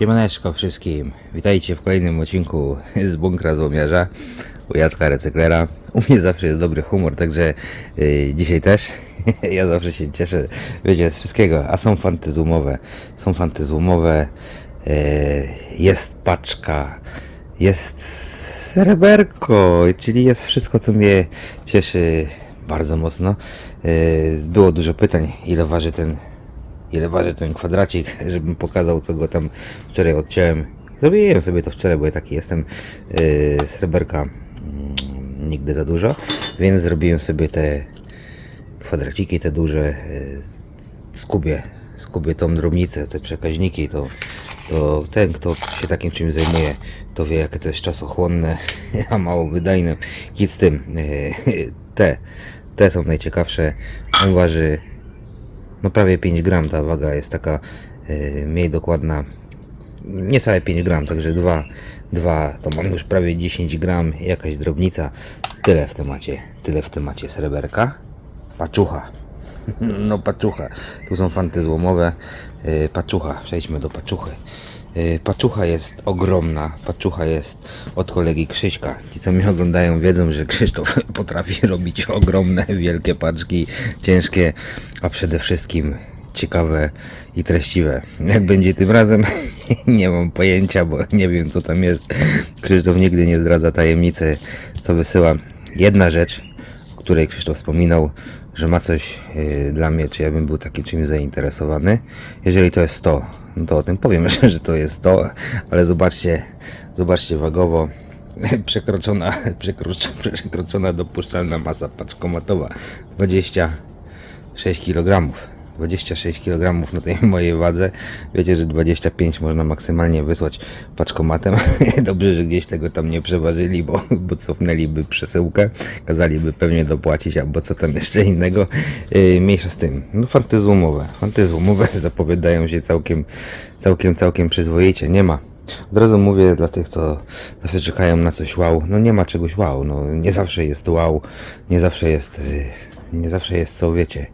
Siemaneczko wszystkim, witajcie w kolejnym odcinku z Bunkra Złomiarza u Jacka Recyklera. U mnie zawsze jest dobry humor, także yy, dzisiaj też. ja zawsze się cieszę, wiecie, z wszystkiego, a są fanty złomowe, są fanty złomowe, yy, jest paczka, jest sreberko, czyli jest wszystko, co mnie cieszy bardzo mocno. Yy, było dużo pytań, ile waży ten ile waży ten kwadracik, żebym pokazał, co go tam wczoraj odciąłem. Zrobiłem sobie to wczoraj, bo ja taki jestem yy, sreberka mm, nigdy za dużo, więc zrobiłem sobie te kwadraciki, te duże, yy, skubię, skubię tą drobnicę, te przekaźniki, to, to ten, kto się takim czymś zajmuje, to wie, jakie to jest czasochłonne, a mało wydajne. Kit z tym, yy, te, te są najciekawsze. On waży no prawie 5 gram ta waga jest taka yy, mniej dokładna. Niecałe 5 gram także 2, 2 to mam już prawie 10 gram. Jakaś drobnica. Tyle w temacie tyle w temacie sreberka. Paczucha. No paczucha. Tu są fanty złomowe. Yy, paczucha. Przejdźmy do paczuchy Paczucha jest ogromna. Paczucha jest od kolegi Krzyśka. Ci, co mnie oglądają, wiedzą, że Krzysztof potrafi robić ogromne, wielkie paczki, ciężkie, a przede wszystkim ciekawe i treściwe. Jak będzie tym razem, nie mam pojęcia, bo nie wiem, co tam jest. Krzysztof nigdy nie zdradza tajemnicy, co wysyła. Jedna rzecz, o której Krzysztof wspominał, że ma coś yy, dla mnie, czy ja bym był takim czymś zainteresowany. Jeżeli to jest to, to o tym powiem, że to jest to, ale zobaczcie, zobaczcie wagowo. Przekroczona, przekroczona, przekroczona dopuszczalna masa paczkomatowa 26 kg. 26 kg na tej mojej wadze. Wiecie, że 25 można maksymalnie wysłać paczkomatem. Dobrze, że gdzieś tego tam nie przeważyli, bo, bo cofnęliby przesyłkę. Kazaliby pewnie dopłacić, albo co tam jeszcze innego. Yy, mniejsza z tym. No fanty złomowe. Fanty złomowe zapowiadają się całkiem, całkiem, całkiem przyzwoicie. Nie ma. Od razu mówię dla tych, co zawsze czekają na coś wow. No nie ma czegoś wow. No nie zawsze jest wow. Nie zawsze jest... Yy, nie zawsze jest co wiecie.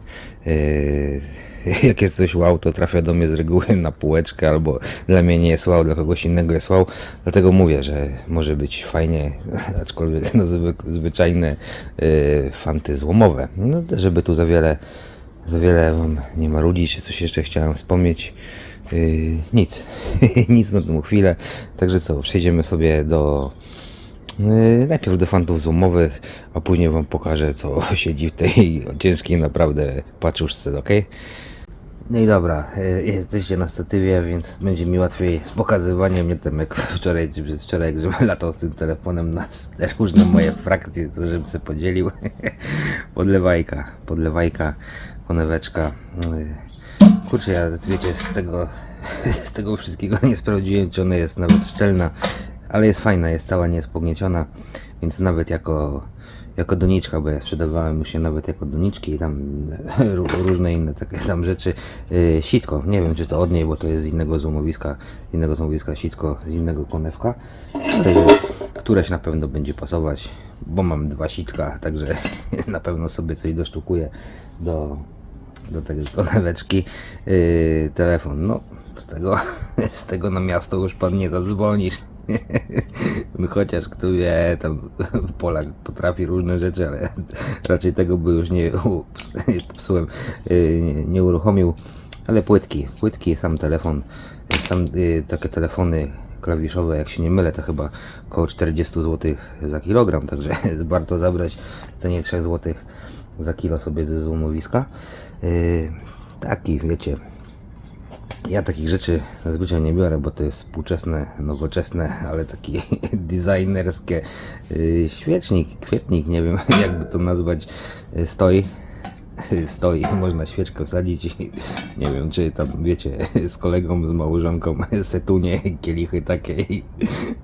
Yy, jak jest coś wow, to trafia do mnie z reguły na półeczkę, albo dla mnie nie jest wow, dla kogoś innego jest wow. Dlatego mówię, że może być fajnie, aczkolwiek no, zwy, zwyczajne yy, fanty złomowe. No, żeby tu za wiele, za wiele wam nie marudzić, coś jeszcze chciałem wspomnieć. Yy, nic, nic na tą chwilę. Także co, przejdziemy sobie do Najpierw do fantów zoomowych, a później wam pokażę co siedzi w tej ciężkiej naprawdę paczuszce, ok? No i dobra, yy, jesteście na statywie, więc będzie mi łatwiej z pokazywaniem, nie tym jak wczoraj czy przez wczoraj, jak latał z tym telefonem na różne moje frakcje, co żebym sobie podzielił. podlewajka, podlewajka, koneweczka. Yy, Kurczę, ja wiecie, z tego, z tego wszystkiego nie sprawdziłem, czy ona jest nawet szczelna, ale jest fajna, jest cała, nie jest pognieciona, więc nawet jako, jako doniczka, bo ja sprzedawałem już się nawet jako doniczki i tam ró- różne inne takie tam rzeczy. Yy, sitko, nie wiem czy to od niej, bo to jest z innego złomowiska, z innego złomowiska sitko, z innego konewka, które, któreś na pewno będzie pasować, bo mam dwa sitka, także na pewno sobie coś dosztukuję do, do tej koneweczki yy, telefon. No, z tego, z tego na miasto już pan nie zadzwonisz. No, Chociaż kto wie, tam Polak potrafi różne rzeczy, ale raczej tego by już nie, popsułem, yy, nie, uruchomił. Ale płytki, płytki, sam telefon, sam yy, takie telefony klawiszowe, jak się nie mylę, to chyba około 40 zł za kilogram, także warto zabrać w cenie 3 zł za kilo sobie ze złomowiska. Yy, taki, wiecie, ja takich rzeczy zazwyczaj nie biorę, bo to jest współczesne, nowoczesne, ale taki designerskie yy, świecznik, kwietnik, nie wiem jakby to nazwać, yy, stoi. Stoi, można świeczkę wsadzić i nie wiem, czy tam wiecie, z kolegą, z małżonką setunie, kielichy takie i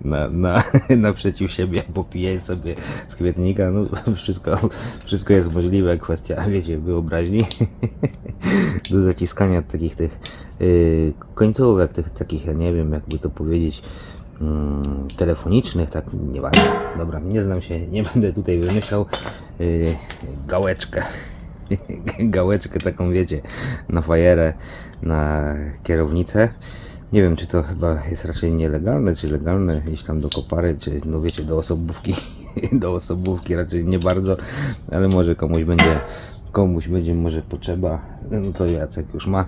na, na, naprzeciw siebie popijać sobie z kwietnika, no wszystko, wszystko jest możliwe, kwestia, wiecie, wyobraźni do zaciskania takich tych końcówek, tych takich, ja nie wiem, jakby to powiedzieć, mm, telefonicznych, tak, nieważne. Dobra, nie znam się, nie będę tutaj wymyślał. Yy, gałeczkę. gałeczkę taką, wiecie, na fajerę, na kierownicę. Nie wiem, czy to chyba jest raczej nielegalne, czy legalne, iść tam do kopary, czy no wiecie, do osobówki. do osobówki raczej nie bardzo, ale może komuś będzie, komuś będzie może potrzeba. No to Jacek już ma.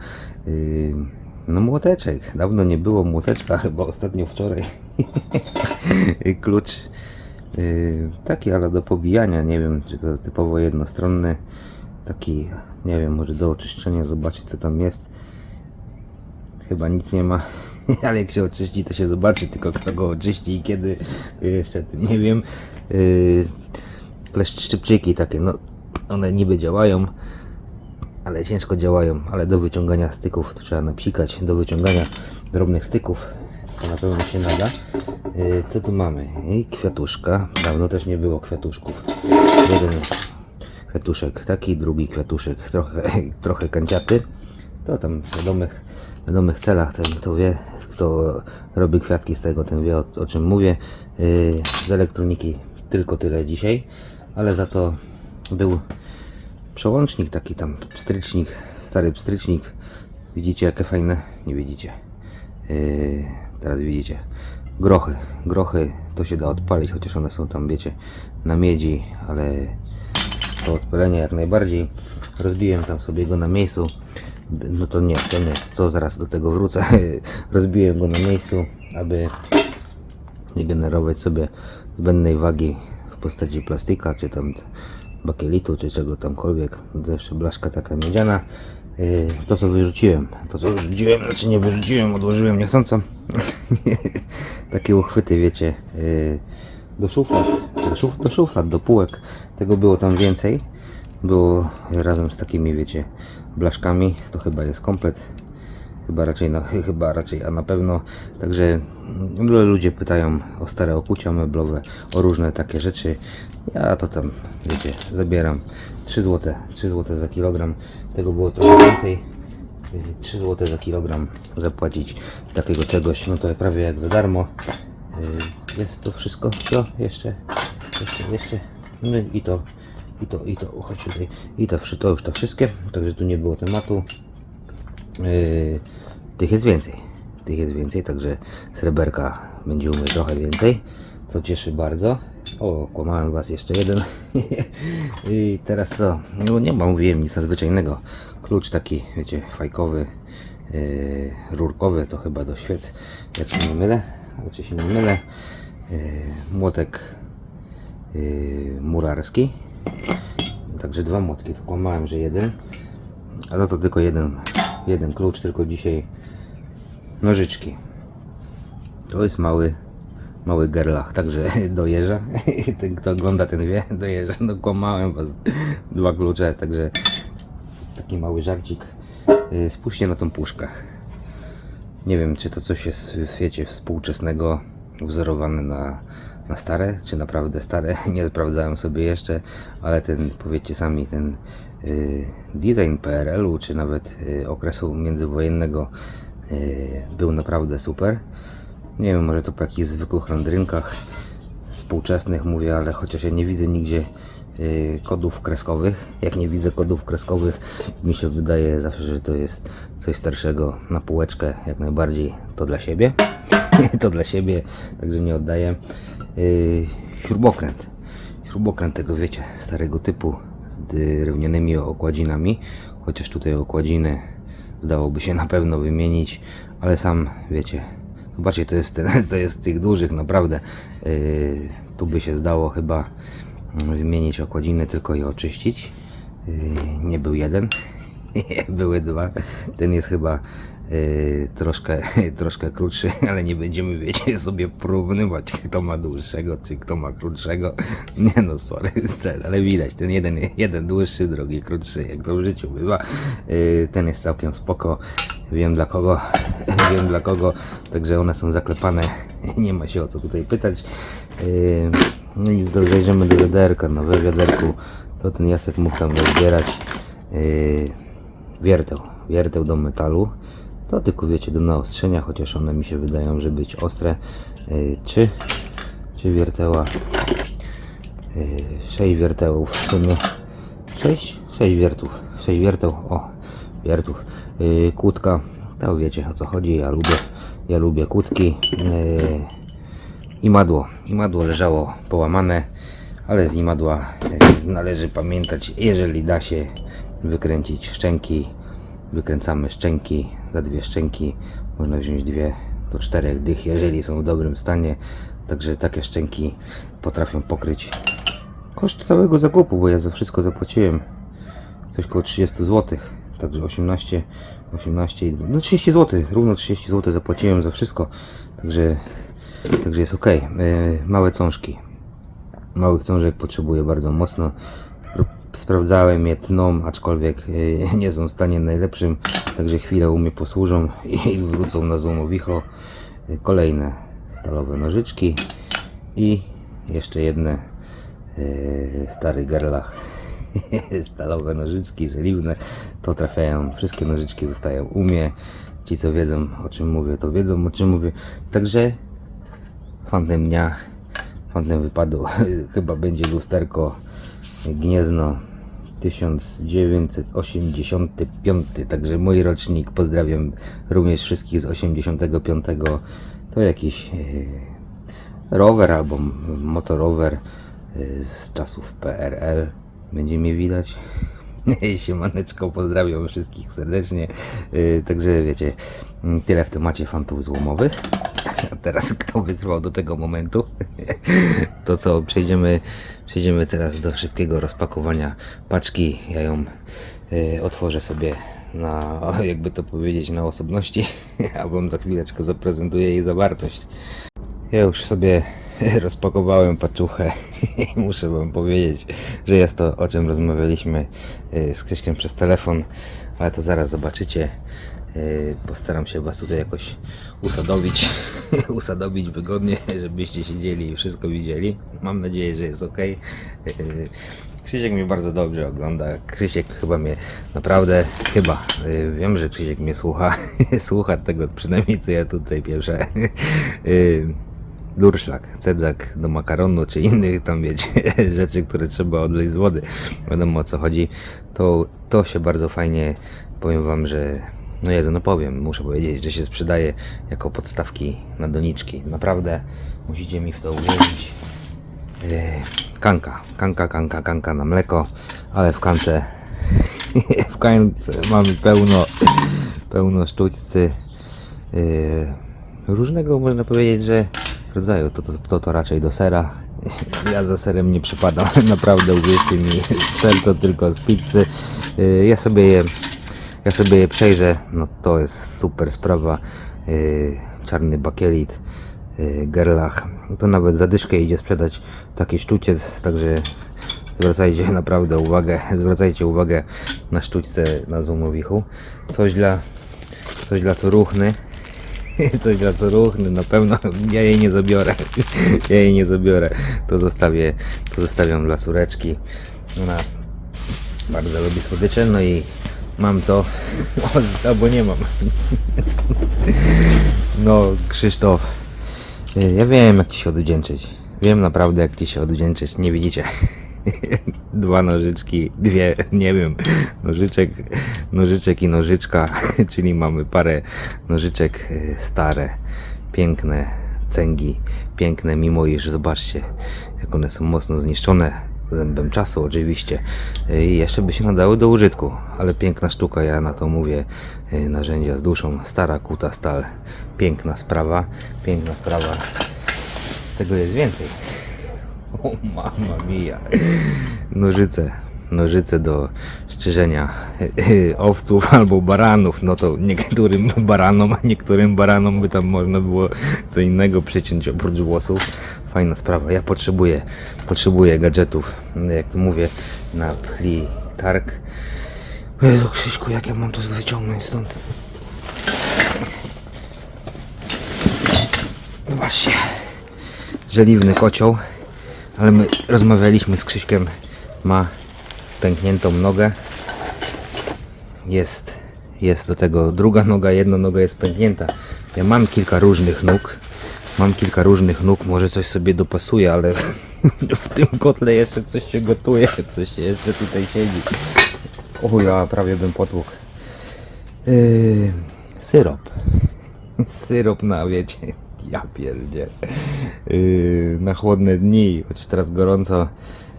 No młoteczek. Dawno nie było młoteczka, chyba ostatnio wczoraj. Klucz taki, ale do pobijania. Nie wiem, czy to typowo jednostronny. Taki, nie wiem, może do oczyszczenia, zobaczyć co tam jest. Chyba nic nie ma, ale jak się oczyści, to się zobaczy tylko kto go oczyści i kiedy. Jeszcze nie wiem. Kleszcz szczypczyki takie, no one niby działają, ale ciężko działają, ale do wyciągania styków to trzeba napsikać, do wyciągania drobnych styków to na pewno się nada. Yy, co tu mamy? I kwiatuszka, dawno też nie było kwiatuszków. Jeden kwiatuszek taki, drugi kwiatuszek trochę, trochę kanciaty. To tam w wiadomych, wiadomych celach, ten kto wie, kto robi kwiatki z tego, ten wie o, o czym mówię. Yy, z elektroniki tylko tyle dzisiaj, ale za to był przełącznik, taki tam pstrycznik, stary pstrycznik. Widzicie jakie fajne? Nie widzicie. Yy, teraz widzicie. Grochy. Grochy to się da odpalić, chociaż one są tam, wiecie, na miedzi, ale to odpalenie jak najbardziej. Rozbiłem tam sobie go na miejscu. No to nie, to nie, to zaraz do tego wrócę. Rozbiłem go na miejscu, aby nie generować sobie zbędnej wagi w postaci plastika, czy tam bakielitu, czy czego tamkolwiek. To jeszcze blaszka taka miedziana. Yy, To co wyrzuciłem, to co wyrzuciłem, znaczy nie wyrzuciłem, odłożyłem niechcąco. Takie uchwyty, wiecie, yy, do szuflad, do, szuf, do szuflad, do półek. Tego było tam więcej. Było razem z takimi, wiecie, blaszkami. To chyba jest komplet. Chyba raczej, no, chyba raczej, a na pewno. Także ludzie pytają o stare okucia meblowe, o różne takie rzeczy. Ja to tam, wiecie, zabieram 3 zł, 3 zł za kilogram. Tego było trochę więcej. 3 zł za kilogram zapłacić takiego czegoś, no to prawie jak za darmo. Yy, Jest to wszystko, co jeszcze, jeszcze, jeszcze, no i to, i to, i to, chodź tutaj, i to, to już to wszystkie, także tu nie było tematu. Yy, tych jest więcej. Tych jest więcej, także sreberka będzie u mnie trochę więcej, co cieszy bardzo. O, kłamałem was jeszcze jeden. I teraz co? No nie ma, mówiłem nic nadzwyczajnego. Klucz taki, wiecie, fajkowy, yy, rurkowy, to chyba do świec, jak się nie mylę. Znaczy się nie mylę. Yy, młotek yy, murarski. Także dwa młotki, to kłamałem, że jeden. A za to tylko jeden, jeden klucz, tylko dzisiaj nożyczki. To jest mały, mały gerlach, także dojeżdża. Ten, kto ogląda, ten wie, dojeżdża. No kłamałem was, dwa klucze, także taki mały żarcik. Yy, Spójrzcie na tą puszkę. Nie wiem, czy to coś jest, wiecie, współczesnego, wzorowane na, na stare, czy naprawdę stare. Nie sprawdzałem sobie jeszcze, ale ten, powiedzcie sami, ten y, design PRL-u, czy nawet y, okresu międzywojennego y, był naprawdę super. Nie wiem, może to po jakichś zwykłych landrynkach współczesnych mówię, ale chociaż ja nie widzę nigdzie y, kodów kreskowych. Jak nie widzę kodów kreskowych, mi się wydaje zawsze, że to jest coś starszego na półeczkę, jak najbardziej to dla siebie. to dla siebie, także nie oddaję. Y, śrubokręt. Śrubokręt tego, wiecie, starego typu z drewnianymi okładzinami, chociaż tutaj okładziny zdałoby się na pewno wymienić, ale sam, wiecie, zobaczcie, to jest, ten, to jest tych dużych, naprawdę. Yy, tu by się zdało chyba mm, wymienić okładziny, tylko je oczyścić. Yy, nie był jeden, były dwa. Ten jest chyba yy, troszkę, troszkę krótszy, ale nie będziemy, wiecie, sobie porównywać, kto ma dłuższego, czy kto ma krótszego. Nie no, sorry, ale widać, ten jeden, jeden dłuższy, drugi krótszy, jak to w życiu bywa. Yy, ten jest całkiem spoko. Wiem dla kogo, wiem dla kogo, także one są zaklepane, nie ma się o co tutaj pytać. Yy, no i zajrzymy do wiaderka, no we wiaderku, co ten Jacek mógł tam rozbierać. Yy, wierteł, wierteł do metalu. Wiecie do naostrzenia, chociaż one mi się wydają, że być ostre. Yy, czy, czy wierteła? Yy, 6 wiertełów w sumie. 6? 6 wiertów. 6 wierteł. O, wiertów. Yy, kłódka. To wiecie o co chodzi. Ja lubię, Ja lubię kłódki. I madło. I madło leżało połamane, ale z imadła należy pamiętać, jeżeli da się wykręcić szczęki, wykręcamy szczęki, za dwie szczęki można wziąć dwie do czterech dych, jeżeli są w dobrym stanie. Także takie szczęki potrafią pokryć koszt całego zakupu, bo ja za wszystko zapłaciłem coś koło 30 zł. Także 18, 18, i- no 30 zł, równo 30 zł zapłaciłem za wszystko. Także, także jest ok. Małe cążki. Małych cążek potrzebuję bardzo mocno. Sprawdzałem je tną, aczkolwiek y, nie są w stanie najlepszym, także chwilę u mnie posłużą i wrócą na złomowicho. Kolejne stalowe nożyczki i jeszcze jedne y, stary gerlach. Stalowe nożyczki, żeliwne, to trafiają, wszystkie nożyczki zostają u mnie. Ci co wiedzą o czym mówię, to wiedzą o czym mówię. Także fantem dnia, fantem wypadu chyba będzie lusterko Gniezno 1985, także mój rocznik, pozdrawiam również wszystkich z 85, to jakiś e, rower albo motorower e, z czasów PRL, będzie mnie widać. Siemaneczko, pozdrawiam wszystkich serdecznie. Yy, Także wiecie, tyle w temacie fantów złomowych. A teraz kto wytrwał do tego momentu? To co, przejdziemy, przejdziemy teraz do szybkiego rozpakowania paczki. Ja ją yy, otworzę sobie na, jakby to powiedzieć, na osobności, a wam za chwileczkę zaprezentuję jej zawartość. Ja już sobie rozpakowałem paczuchę i muszę wam powiedzieć, że jest to o czym rozmawialiśmy y, z Krzyśkiem przez telefon, ale to zaraz zobaczycie. Y, Postaram się was tutaj jakoś usadowić, usadowić wygodnie, żebyście siedzieli i wszystko widzieli. Mam nadzieję, że jest ok. Krzysiek mnie bardzo dobrze ogląda. Krzysiek chyba mnie naprawdę, chyba, y, wiem, że Krzysiek mnie słucha, słucha tego przynajmniej co ja tutaj pierwsze. Y, durszlak, cedzak do makaronu, czy innych tam wiecie, rzeczy, które trzeba odleć z wody. Wiadomo o co chodzi. To, to się bardzo fajnie, powiem wam, że no Jezu, no powiem, muszę powiedzieć, że się sprzedaje jako podstawki na doniczki. Naprawdę musicie mi w to uwierzyć. Yy, kanka, kanka, kanka, kanka na mleko, ale w kance, w kance mamy pełno, pełno sztućcy yy, różnego można powiedzieć, że rodzaju, to, to, to, to raczej do sera. Ja za serem nie przypadam, naprawdę uwierzcie mi, ser to tylko z pizzy. Yy, ja sobie je, ja sobie je przejrzę, no to jest super sprawa. Yy, czarny bakielit, yy, gerlach, to nawet za dyszkę idzie sprzedać taki sztuciec, także zwracajcie naprawdę uwagę, zwracajcie uwagę na sztućce na złomowichu. Coś dla, coś dla co ruchny, coś dla co ruchny, na pewno ja jej nie zabiorę, ja jej nie zabiorę, to zostawię, to zostawiam dla córeczki, ona bardzo lubi słodycze, no i mam to, albo nie mam. No, Krzysztof, y, ja wiem jak Ci się odwdzięczyć. Wiem naprawdę jak Ci się odwdzięczyć. Nie widzicie. Dwa nożyczki, dwie, nie wiem, nożyczek, nożyczek i nożyczka, czyli mamy parę nożyczek y, stare, piękne cęgi, piękne, mimo iż zobaczcie, jak one są mocno zniszczone. Zębem czasu oczywiście Y, i jeszcze by się nadały do użytku, ale piękna sztuka, ja na to mówię, y, narzędzia z duszą, stara kuta stal, piękna sprawa, piękna sprawa, tego jest więcej. O mama mia. Nożyce. Nożyce do szczerzenia owców albo baranów. No to niektórym baranom, a niektórym baranom by tam można było co innego przyciąć oprócz włosów. Fajna sprawa. Ja potrzebuję, potrzebuję gadżetów. Jak to mówię, na pli targ. Jezu Krzyśku, jak ja mam to wyciągnąć stąd? Zobaczcie żeliwny kocioł, ale my rozmawialiśmy z Krzyśkiem, ma pękniętą nogę. Jest, jest do tego druga noga, jedna noga jest pęknięta. Ja mam kilka różnych nóg, mam kilka różnych nóg, może coś sobie dopasuję, ale w tym kotle jeszcze coś się gotuje, coś jeszcze tutaj siedzi. O ja prawie bym potłukł. Yy, syrop. Syrop na, wiecie, ja pierdzie. Yy, na chłodne dni, choć teraz gorąco.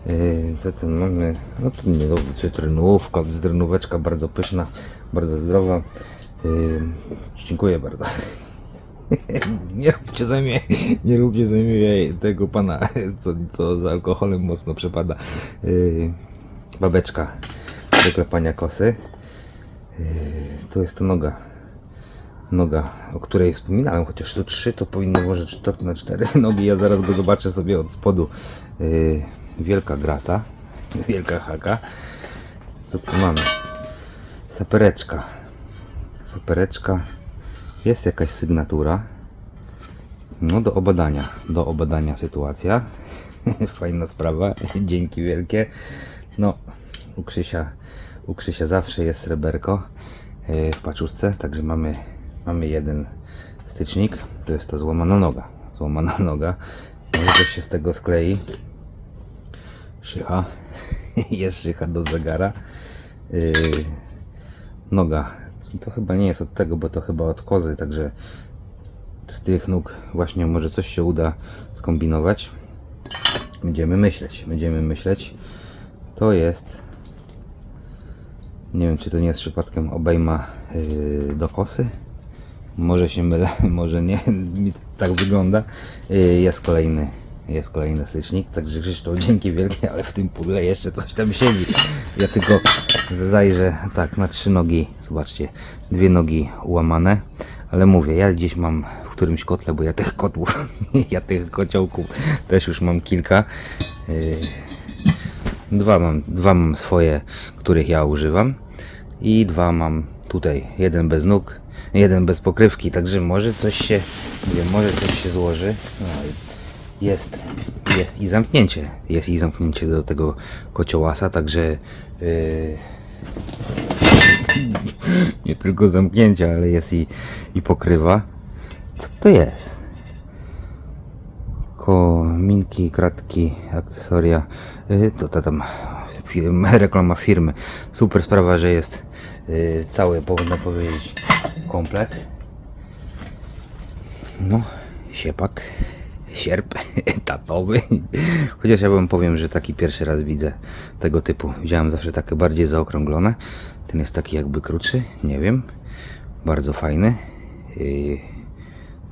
Yy, co tu mamy? No tu nie, no, cytrynówka, zdrynóweczka bardzo pyszna, bardzo zdrowa. Yy, dziękuję bardzo. Nie róbcie ze mnie, nie róbcie ze mnie tego pana, co, co za alkoholem mocno przepada. Yy, babeczka do klepania kosy. Yy, tu jest to noga. Noga, o której wspominałem, chociaż tu trzy, to powinno może cztery na cztery nogi. Ja zaraz go zobaczę sobie od spodu. Yy, wielka graca, wielka haka. Co tu mamy? Sapereczka. Sapereczka. Jest jakaś sygnatura. No do obadania, do obadania sytuacja. Fajna sprawa, dzięki wielkie. No, u Krzysia, u Krzysia zawsze jest sreberko yy, w paczuszce, także mamy, mamy jeden stycznik. To jest ta złamana noga. Złamana noga. Może coś się z tego sklei. Szycha. Jest szycha do zegara. Yy, noga. To chyba nie jest od tego, bo to chyba od kozy, także z tych nóg właśnie może coś się uda skombinować. Będziemy myśleć, będziemy myśleć. To jest. Nie wiem, czy to nie jest przypadkiem obejma yy, do kosy. Może się mylę, może nie. Tak wygląda. Yy, jest kolejny. Jest kolejny stycznik, także Krzysztof, dzięki wielkie, ale w tym pudle jeszcze coś tam siedzi. Ja tylko zajrzę, tak, na trzy nogi, zobaczcie, dwie nogi ułamane, ale mówię, ja gdzieś mam w którymś kotle, bo ja tych kotłów, ja tych kociołków też już mam kilka. Yy, Dwa mam, dwa mam swoje, których ja używam i dwa mam tutaj, jeden bez nóg, jeden bez pokrywki, także może coś się, wiem, może coś się złoży. No, jest, jest i zamknięcie, jest i zamknięcie do tego kociołasa, także yy, nie tylko zamknięcie, ale jest i, i pokrywa. Co to jest? kominki, kratki, akcesoria. Y, To, to tam firm, reklama firmy. Super sprawa, że jest y, cały, można powiedzieć, komplet. No, siepak, sierp etapowy. Chociaż ja wam powiem, że taki pierwszy raz widzę tego typu. Widziałem zawsze takie bardziej zaokrąglone. Ten jest taki jakby krótszy, nie wiem. Bardzo fajny. Y,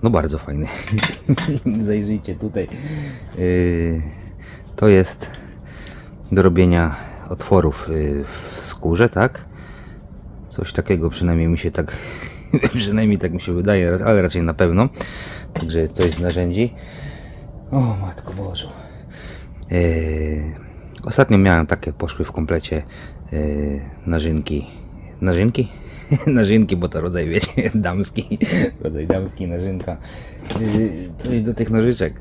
no bardzo fajny. Zajrzyjcie tutaj. Yy, to jest do robienia otworów yy, w skórze, tak? Coś takiego przynajmniej mi się tak przynajmniej tak mi się wydaje, ale raczej na pewno. Także to jest narzędzi. O matko Bożu. Yy, ostatnio miałem takie, poszły w komplecie yy, narzynki. Narzynki? narzynki, bo to rodzaj, wiecie, damski. rodzaj damski, narzynka. Yy, coś do tych nożyczek.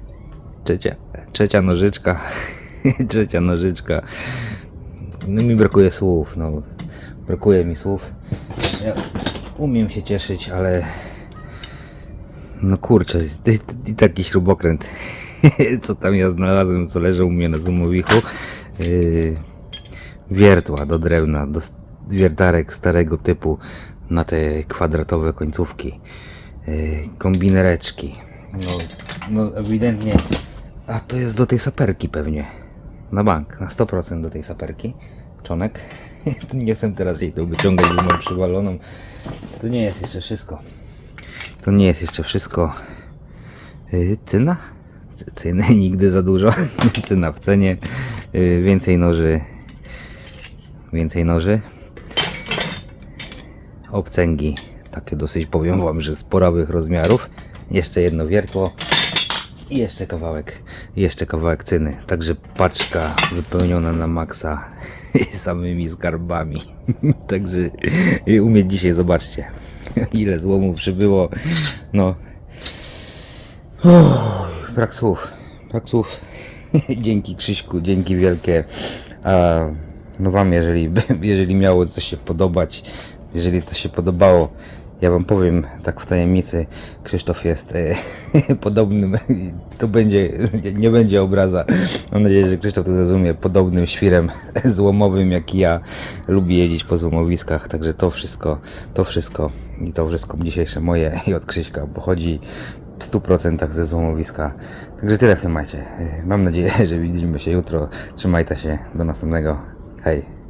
Trzecia, trzecia nożyczka. trzecia nożyczka. No mi brakuje słów, no. Brakuje mi słów. Ja umiem się cieszyć, ale no kurczę, i taki śrubokręt, co tam ja znalazłem, co leży u mnie na zumowichu. Yy, wiertła do drewna, do wiertarek starego typu na te kwadratowe końcówki. Yy, kombinereczki. No, no ewidentnie, a to jest do tej saperki pewnie. Na bank, na 100% do tej saperki. Czonek. Nie chcę teraz jej tu wyciągać, bo mam przywaloną. To nie jest jeszcze wszystko. To nie jest jeszcze wszystko. Yy, cyna? Cyny nigdy za dużo. Cyna w cenie. Yy, więcej noży. Więcej noży. Obcęgi. Takie dosyć powiem wam, że sporowych rozmiarów. Jeszcze jedno wiertło. I jeszcze kawałek, jeszcze kawałek cyny. Także paczka wypełniona na maksa samymi skarbami. Także u mnie dzisiaj zobaczcie, ile złomu przybyło. No. Uff, brak słów, brak słów. dzięki Krzyśku, dzięki wielkie. A, no wam, jeżeli, jeżeli miało coś się podobać, jeżeli coś się podobało, Ja wam powiem tak w tajemnicy, Krzysztof jest e, podobnym, to będzie, nie będzie obraza, mam nadzieję, że Krzysztof to zrozumie, podobnym świrem złomowym jak ja, lubi jeździć po złomowiskach, także to wszystko, to wszystko i to wszystko dzisiejsze moje i od Krzyśka pochodzi w 100% ze złomowiska. Także tyle w temacie. E, Mam nadzieję, że widzimy się jutro. Trzymajcie się. Do następnego. Hej.